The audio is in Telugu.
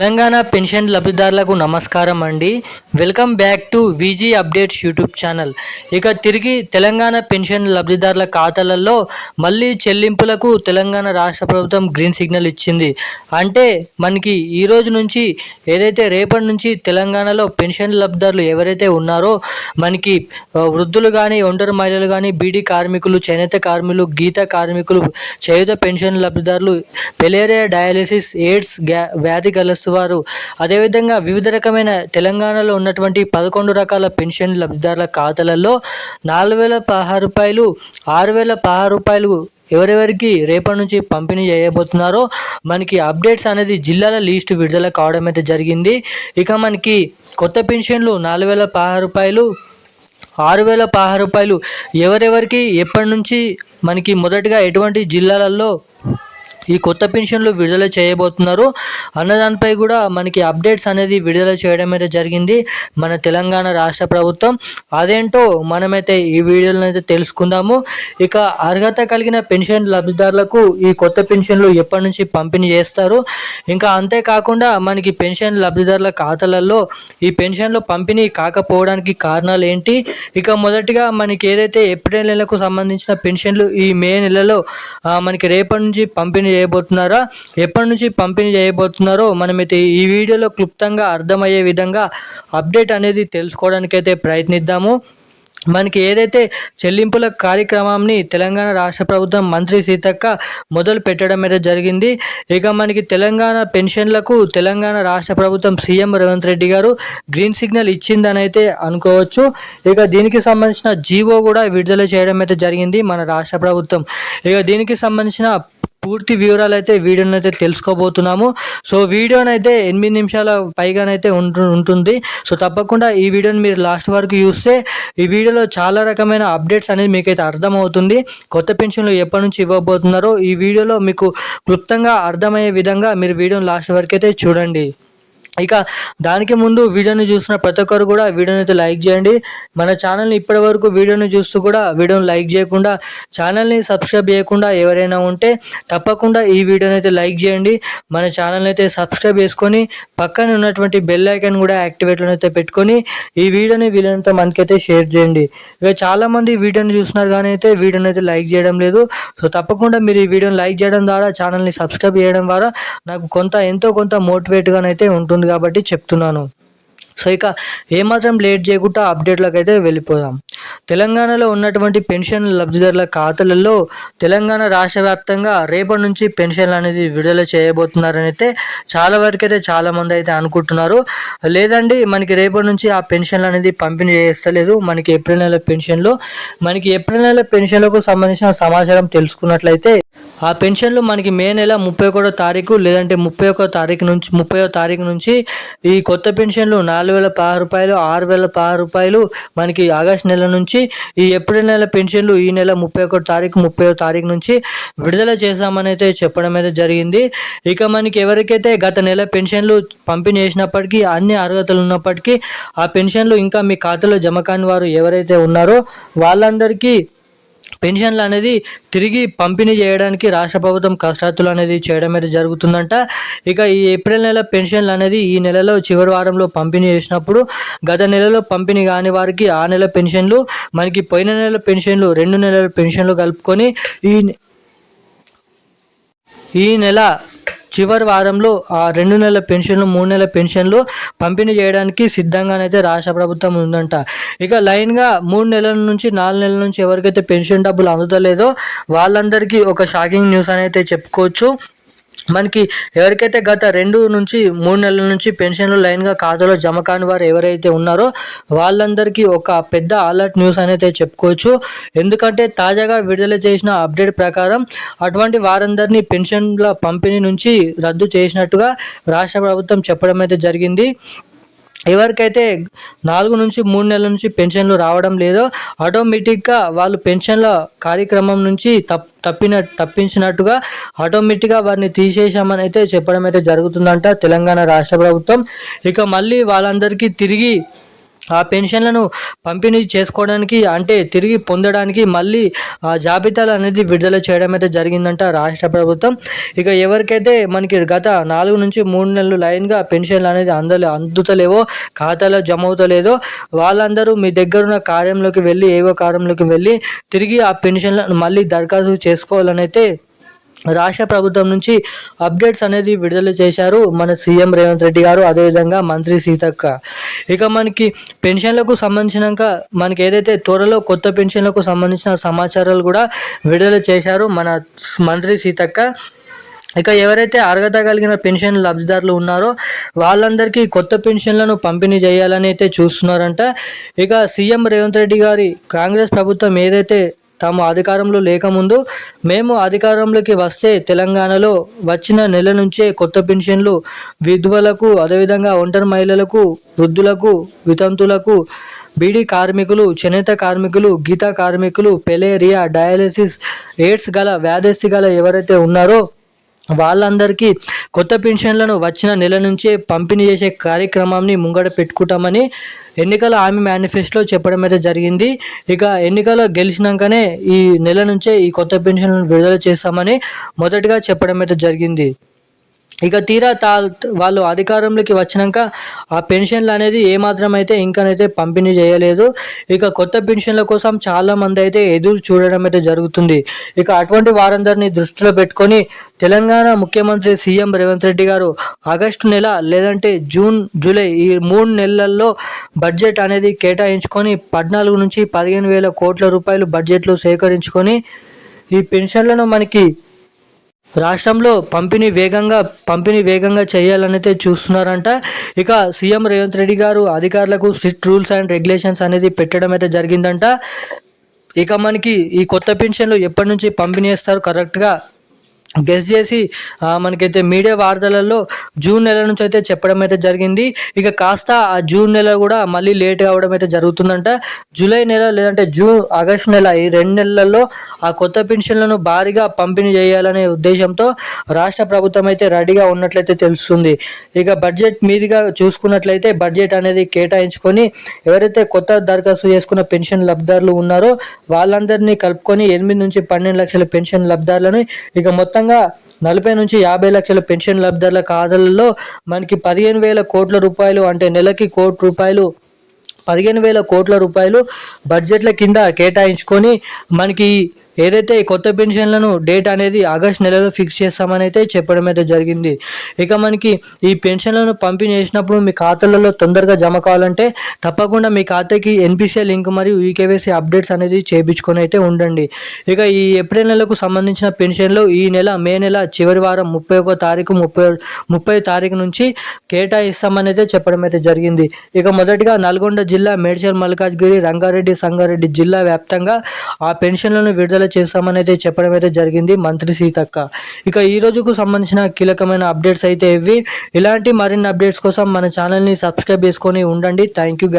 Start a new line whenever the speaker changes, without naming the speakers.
తెలంగాణ పెన్షన్ లబ్ధిదారులకు నమస్కారం అండి. Welcome back to Viji updates YouTube channel. ఇక తిరిగి తెలంగాణ పెన్షన్ లబ్ధిదారుల ఖాతాలలో మళ్ళీ చెల్లింపులకు తెలంగాణ రాష్ట్ర ప్రభుత్వం గ్రీన్ సిగ్నల్ ఇచ్చింది. అంటే మనకి ఈ రోజు నుంచి ఏదైతే రేపటి నుంచి తెలంగాణలో పెన్షన్ లబ్ధిదారులు ఎవరైతే ఉన్నారో మనకి వృద్ధులు కానీ ఒంటరి మహిళలు కానీ బీడీ కార్మికులు చేనేత కార్మికులు గీత కార్మికులు చేయుత పెన్షన్ లబ్ధిదారులు పెలేరియా డయాలిసిస్ ఎయిడ్స్ గ్యా వ్యాధి కలస్తు వారు అదేవిధంగా వివిధ రకమైన తెలంగాణలో ఉన్నటువంటి పదకొండు రకాల పెన్షన్ లబ్ధిదారుల ఖాతాలలో నాలుగు వేల పదహారు రూపాయలు ఆరు వేల పదహారు రూపాయలు ఎవరెవరికి రేపటి నుంచి పంపిణీ చేయబోతున్నారో మనకి అప్డేట్స్ అనేది జిల్లాల లిస్టు విడుదల కావడం అయితే జరిగింది. ఇక మనకి కొత్త పెన్షన్లు నాలుగు వేల పదహారు రూపాయలు ఆరు వేల పదహారు రూపాయలు ఎవరెవరికి ఎప్పటి నుంచి మనకి మొదటగా ఎటువంటి జిల్లాలలో ఈ కొత్త పెన్షన్లు విడుదల చేయబోతున్నారు. అన్న దానిపై కూడా మనకి అప్డేట్స్ అనేది విడుదల చేయడం అయితే జరిగింది మన తెలంగాణ రాష్ట్ర ప్రభుత్వం. అదేంటో మనమైతే ఈ వీడియోలను అయితే తెలుసుకుందాము. ఇక అర్హత కలిగిన పెన్షన్ లబ్ధిదారులకు ఈ కొత్త పెన్షన్లు ఎప్పటి నుంచి పంపిణీ చేస్తారు? ఇంకా అంతేకాకుండా మనకి పెన్షన్ లబ్ధిదారుల ఖాతాలలో ఈ పెన్షన్లు పంపిణీ కాకపోవడానికి కారణాలు ఏంటి? ఇక మొదటిగా మనకి ఏదైతే ఏప్రిల్ నెలకు సంబంధించిన పెన్షన్లు ఈ మే నెలలో మనకి రేపటి నుంచి పంపిణీ చేయబోతున్నారా? ఎప్పటి నుంచి పంపిణీ చేయబోతున్నారో మనమైతే ఈ వీడియోలో క్లుప్తంగా అర్థమయ్యే విధంగా అప్డేట్ అనేది తెలుసుకోవడానికైతే ప్రయత్నిద్దాము. మనకి ఏదైతే చెల్లింపుల కార్యక్రమాన్ని తెలంగాణ రాష్ట్ర ప్రభుత్వం మంత్రి సీతక్క మొదలు పెట్టడం అయితే జరిగింది. ఇక మనకి తెలంగాణ పెన్షన్లకు తెలంగాణ రాష్ట్ర ప్రభుత్వం సీఎం రేవంత్ రెడ్డి గారు గ్రీన్ సిగ్నల్ ఇచ్చిందని అయితే అనుకోవచ్చు. ఇక దీనికి సంబంధించిన జీవో కూడా విడుదల చేయడం అయితే జరిగింది మన రాష్ట్ర ప్రభుత్వం. ఇక దీనికి సంబంధించిన పూర్తి వివరాలు అయితే వీడియోని అయితే తెలుసుకోబోతున్నాము. సో వీడియోని అయితే ఎనిమిది నిమిషాల పైగానైతే ఉంటు ఉంటుంది. సో తప్పకుండా ఈ వీడియోని మీరు లాస్ట్ వరకు చూస్తే ఈ వీడియోలో చాలా రకమైన అప్డేట్స్ అనేది మీకైతే అర్థమవుతుంది. కొత్త పెన్షన్లు ఎప్పటి నుంచి ఇవ్వబోతున్నారో ఈ వీడియోలో మీకు క్లుప్తంగా అర్థమయ్యే విధంగా మీరు వీడియోని లాస్ట్ వరకు అయితే చూడండి. ఇక దానికి ముందు వీడియోని చూసిన ప్రతి ఒక్కరు కూడా వీడియోని అయితే లైక్ చేయండి. మన ఛానల్ని ఇప్పటి వరకు వీడియోని చూస్తూ కూడా వీడియోని లైక్ చేయకుండా ఛానల్ని సబ్స్క్రైబ్ చేయకుండా ఎవరైనా ఉంటే తప్పకుండా ఈ వీడియోని అయితే లైక్ చేయండి. మన ఛానల్ని అయితే సబ్స్క్రైబ్ చేసుకొని పక్కన ఉన్నటువంటి బెల్ ఐకాన్ కూడా యాక్టివేట్లో అయితే పెట్టుకొని ఈ వీడియోని వీలైనంత మనకైతే షేర్ చేయండి. ఇక చాలామంది వీడియోని చూస్తున్నారు కానీ అయితే వీడియోని అయితే లైక్ చేయడం లేదు. సో తప్పకుండా మీరు ఈ వీడియోని లైక్ చేయడం ద్వారా ఛానల్ని సబ్స్క్రైబ్ చేయడం ద్వారా నాకు కొంత ఎంతో కొంత మోటివేట్గానైతే ఉంటుంది. కాబట్టి చెప్తున్నాను. సో ఇక ఏమాత్రం లేట్ చేయకుండా అప్డేట్లోకి అయితే వెళ్ళిపోదాం. తెలంగాణలో ఉన్నటువంటి పెన్షన్ లబ్ధిదారుల ఖాతాలలో తెలంగాణ రాష్ట్ర వ్యాప్తంగా రేపటి నుంచి పెన్షన్లు అనేది విడుదల చేయబోతున్నారని అయితే చాలా వరకు అయితే చాలామంది అయితే అనుకుంటున్నారు. లేదండి మనకి రేపటి నుంచి ఆ పెన్షన్లు అనేది పంపిణీ చేస్తలేదు. మనకి ఏప్రిల్ నెల పెన్షన్లు. మనకి ఏప్రిల్ నెల పెన్షన్లకు సంబంధించిన సమాచారం తెలుసుకున్నట్లయితే ఆ పెన్షన్లు మనకి మే నెల ముప్పై ఒకటో తారీఖు లేదంటే ముప్పై ఒకటో తారీఖు నుంచి ముప్పై తారీఖు నుంచి ఈ కొత్త పెన్షన్లు నాలుగు వేల పదహారు రూపాయలు ఆరు వేల పదహారు రూపాయలు మనకి ఆగస్ట్ నెల నుంచి ఈ ఏప్రిల్ నెల పెన్షన్లు ఈ నెల ముప్పై ఒకటో తారీఖు ముప్పై తారీఖు నుంచి విడుదల చేశామని అయితే చెప్పడం అయితే జరిగింది. ఇక మనకి ఎవరికైతే గత నెల పెన్షన్లు పంపిణీ చేసినప్పటికీ అన్ని అర్హతలు ఉన్నప్పటికీ ఆ పెన్షన్లు ఇంకా మీ ఖాతాలో జమ కాని వారు ఎవరైతే ఉన్నారో వాళ్ళందరికీ పెన్షన్లు అనేది తిరిగి పంపిణీ చేయడానికి రాష్ట్ర ప్రభుత్వం కసరత్తులు అనేది చేయడం అయితే జరుగుతుందంట. ఇక ఈ ఏప్రిల్ నెల పెన్షన్లు అనేది ఈ నెలలో చివరి వారంలో పంపిణీ చేసినప్పుడు గత నెలలో పంపిణీ కాని వారికి ఆ నెల పెన్షన్లు మనకి పోయిన నెల పెన్షన్లు రెండు నెలల పెన్షన్లు కలుపుకొని ఈ ఈ నెల చివరి వారంలో ఆ రెండు నెలల పెన్షన్లు మూడు నెలల పెన్షన్లు పంపిణీ చేయడానికి సిద్ధంగానైతే రాష్ట్ర ప్రభుత్వం ఉందంట. ఇక లైన్గా మూడు నెలల నుంచి నాలుగు నెలల నుంచి ఎవరికైతే పెన్షన్ డబ్బులు అందుతలేదో వాళ్ళందరికీ ఒక షాకింగ్ న్యూస్ అని అయితే చెప్పుకోవచ్చు. మనకి ఎవరికైతే గత రెండు నుంచి మూడు నెలల నుంచి పెన్షన్లు లైన్గా ఖాతాలో జమ కాని వారు ఎవరైతే ఉన్నారో వాళ్ళందరికీ ఒక పెద్ద అలర్ట్ న్యూస్ అనేది చెప్పుకోవచ్చు. ఎందుకంటే తాజాగా విడుదల చేసిన అప్డేట్ ప్రకారం అటువంటి వారందరినీ పెన్షన్ల పంపిణీ నుంచి రద్దు చేసినట్టుగా రాష్ట్ర ప్రభుత్వం చెప్పడం అయితే జరిగింది. ఎవరికైతే నాలుగు నుంచి మూడు నెలల నుంచి పెన్షన్లు రావడం లేదో ఆటోమేటిక్గా వాళ్ళు పెన్షన్ల కార్యక్రమం నుంచి తప్ తప్పిన తప్పించినట్టుగా ఆటోమేటిక్గా వారిని తీసేసామని అయితే చెప్పడం అయితే జరుగుతుందంట తెలంగాణ రాష్ట్ర ప్రభుత్వం. ఇక మళ్ళీ వాళ్ళందరికీ తిరిగి ఆ పెన్షన్లను పంపిణీ చేసుకోవడానికి అంటే తిరిగి పొందడానికి మళ్ళీ ఆ జాబితాలు అనేది విడుదల చేయడం అయితే జరిగిందంట రాష్ట్ర ప్రభుత్వం. ఇక ఎవరికైతే మనకి గత నాలుగు నుంచి మూడు నెలలు లైన్గా పెన్షన్లు అనేది అందలే అందుతలేవో ఖాతాలో జమ అవుతలేదో వాళ్ళందరూ మీ దగ్గర ఉన్న కార్యంలోకి వెళ్ళి ఏవో కార్యంలోకి వెళ్ళి తిరిగి ఆ పెన్షన్లను మళ్ళీ దరఖాస్తు చేసుకోవాలని అయితే రాష్ట్ర ప్రభుత్వం నుంచి అప్డేట్స్ అనేది విడుదల చేశారు మన సీఎం రేవంత్ రెడ్డి గారు అదేవిధంగా మంత్రి సీతక్క. ఇక మనకి పెన్షన్లకు సంబంధించినాక మనకి ఏదైతే త్వరలో కొత్త పెన్షన్లకు సంబంధించిన సమాచారాలు కూడా విడుదల చేశారు మన మంత్రి సీతక్క. ఇక ఎవరైతే అర్హత కలిగిన పెన్షన్ లబ్ధిదారులు ఉన్నారో వాళ్ళందరికీ కొత్త పెన్షన్లను పంపిణీ చేయాలని అయితే చూస్తున్నారంట. ఇక సీఎం రేవంత్ రెడ్డి గారి కాంగ్రెస్ ప్రభుత్వం ఏదైతే తాము అధికారంలో లేకముందు మేము అధికారంలోకి వస్తే తెలంగాణలో వచ్చిన నెల నుంచే కొత్త పెన్షన్లు విధువులకు అదేవిధంగా ఒంటరి మహిళలకు వృద్ధులకు వితంతులకు బీడీ కార్మికులు చేనేత కార్మికులు గీతా కార్మికులు పెలేరియా డయాలసిస్ ఎయిడ్స్ గల వ్యాధి గల ఎవరైతే ఉన్నారో వాళ్ళందరికీ కొత్త పెన్షన్లను వచ్చిన నెల నుంచే పంపిణీ చేసే కార్యక్రమాన్ని ముంగడ పెట్టుకుంటామని ఎన్నికల హామీ మేనిఫెస్టోలో చెప్పడం అయితే జరిగింది. ఇక ఎన్నికలు గెలిచినాకనే ఈ నెల నుంచే ఈ కొత్త పెన్షన్లను విడుదల చేస్తామని మొదటగా చెప్పడం అయితే జరిగింది. ఇక తీరా తా వాళ్ళు అధికారంలోకి వచ్చినాక ఆ పెన్షన్లు అనేది ఏమాత్రం అయితే ఇంకనైతే పంపిణీ చేయలేదు. ఇక కొత్త పెన్షన్ల కోసం చాలా మంది అయితే ఎదురు చూడడం అయితే జరుగుతుంది. ఇక అటువంటి వారందరినీ దృష్టిలో పెట్టుకొని తెలంగాణ ముఖ్యమంత్రి సీఎం రేవంత్ రెడ్డి గారు ఆగస్టు నెల లేదంటే జూన్ జూలై ఈ మూడు నెలల్లో బడ్జెట్ అనేది కేటాయించుకొని పద్నాలుగు నుంచి పదిహేను వేల కోట్ల రూపాయలు బడ్జెట్లో సేకరించుకొని ఈ పెన్షన్లను మనకి రాష్ట్రంలో పంపిణీ వేగంగా పంపిణీ వేగంగా చేయాలనైతే చూస్తున్నారంట. ఇక సీఎం రేవంత్ రెడ్డి గారు అధికారులకు స్ట్రిక్ట్ రూల్స్ అండ్ రెగ్యులేషన్స్ అనేది పెట్టడం అయితే జరిగిందంట. ఇక మనకి ఈ కొత్త పెన్షన్లు ఎప్పటి నుంచి పంపిణీ చేస్తారు కరెక్ట్గా గెస్ చేసి మనకైతే మీడియా వార్తలలో జూన్ నెల నుంచి అయితే చెప్పడం అయితే జరిగింది. ఇక కాస్త ఆ జూన్ నెల కూడా మళ్ళీ లేట్ కావడం అయితే జరుగుతుందంట. జూలై నెల లేదంటే జూన్ ఆగస్ట్ నెల ఈ రెండు నెలల్లో ఆ కొత్త పెన్షన్లను భారీగా పంపిణీ చేయాలనే ఉద్దేశంతో రాష్ట్ర ప్రభుత్వం అయితే రెడీగా ఉన్నట్లయితే తెలుస్తుంది. ఇక బడ్జెట్ మీదుగా చూసుకున్నట్లయితే బడ్జెట్ అనేది కేటాయించుకొని ఎవరైతే కొత్త దరఖాస్తు చేసుకున్న పెన్షన్ లబ్ధారులు ఉన్నారో వాళ్ళందరినీ కలుపుకొని ఎనిమిది నుంచి పన్నెండు లక్షల పెన్షన్ లబ్ధారులను ఇక మొత్తం మొత్తంగా నలభై నుంచి యాభై లక్షల పెన్షన్ లబ్ధిదారుల ఖాతాలలో మనకి పదిహేను వేల కోట్ల రూపాయలు అంటే నెలకి కోటి రూపాయలు పదిహేను వేల కోట్ల రూపాయలు బడ్జెట్ల కింద కేటాయించుకొని మనకి ఏదైతే ఈ కొత్త పెన్షన్లను డేట్ అనేది ఆగస్ట్ నెలలో ఫిక్స్ చేస్తామని అయితే చెప్పడం అయితే జరిగింది. ఇక మనకి ఈ పెన్షన్లను పంపిణీ చేసినప్పుడు మీ ఖాతాలలో తొందరగా జమ కావాలంటే తప్పకుండా మీ ఖాతాకి ఎన్పిసిఐ లింక్ మరియు ఈకేవైసీ అప్డేట్స్ అనేది చేయించుకొని అయితే ఉండండి. ఇక ఈ ఏప్రిల్ నెలకు సంబంధించిన పెన్షన్లు ఈ నెల మే నెల చివరి వారం ముప్పై ఒక తారీఖు ముప్పై ముప్పై తారీఖు నుంచి కేటాయిస్తామని అయితే చెప్పడం అయితే జరిగింది. ఇక మొదటిగా నల్గొండ జిల్లా మేడ్చల్ మల్కాజ్గిరి రంగారెడ్డి సంగారెడ్డి జిల్లా వ్యాప్తంగా ఆ పెన్షన్లను విడుదల విడుదల చేస్తామని అయితే చెప్పడం అయితే జరిగింది మంత్రి సీతక్క. ఇక ఈ రోజుకు సంబంధించిన కీలకమైన అప్డేట్స్ అయితే ఇవి. ఇలాంటి మరిన్ని అప్డేట్స్ కోసం మన ఛానల్ని సబ్స్క్రైబ్ చేసుకొని ఉండండి. Thank you